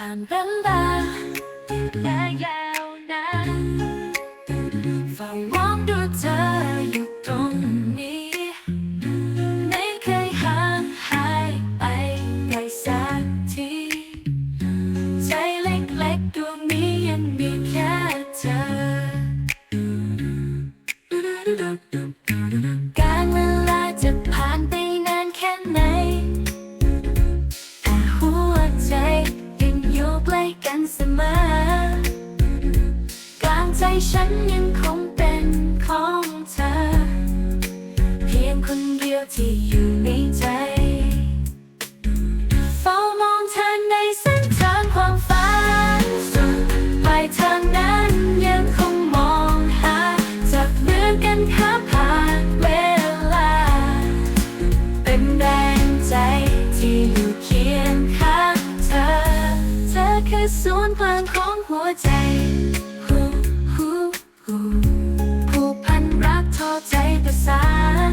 ผ่านเวลาและยาวนานเฝ้ามองดูเธออยู่ตรงนี้ ไม่เคยห่างหายไปไหนสักทีใจเล็กๆดวงนี้ยังมีแค่เธอ เสมอกลางใจฉันยังคงเป็นของเธอ เพียงคนเดียวที่อยู่ในใจเฝ้ามองเธอในเส้นทางความฝันสุดปลายทางนั้นยังคงมองหาจับมือกันข้ามผ่านเวลา เป็นแรงใจที่ คือศูนย์กลางของหัวใจฮูฮูฮูผูกพันรักทอใจประสาน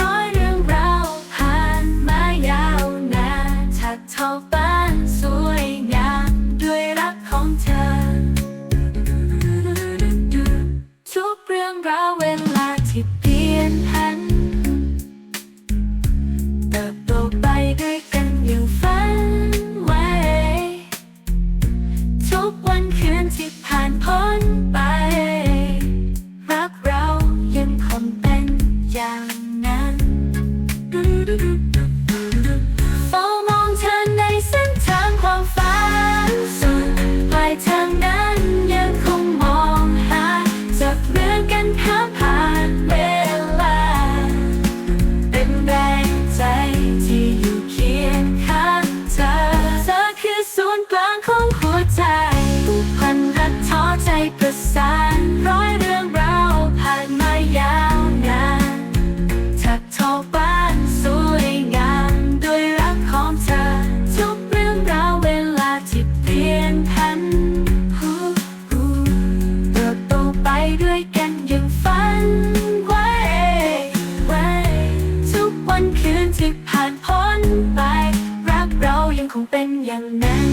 ร้อยเรื่องราวผ่านมายาวนานถักทอบ้านสวยงามด้วยรักของเธอ ทุกเรื่องราวเวลาที่เปลี่ยนผัน ทุกวันคืนที่ผ่านพ้นานพ้นไป รักเรายังคงเป็นอย่างนั้น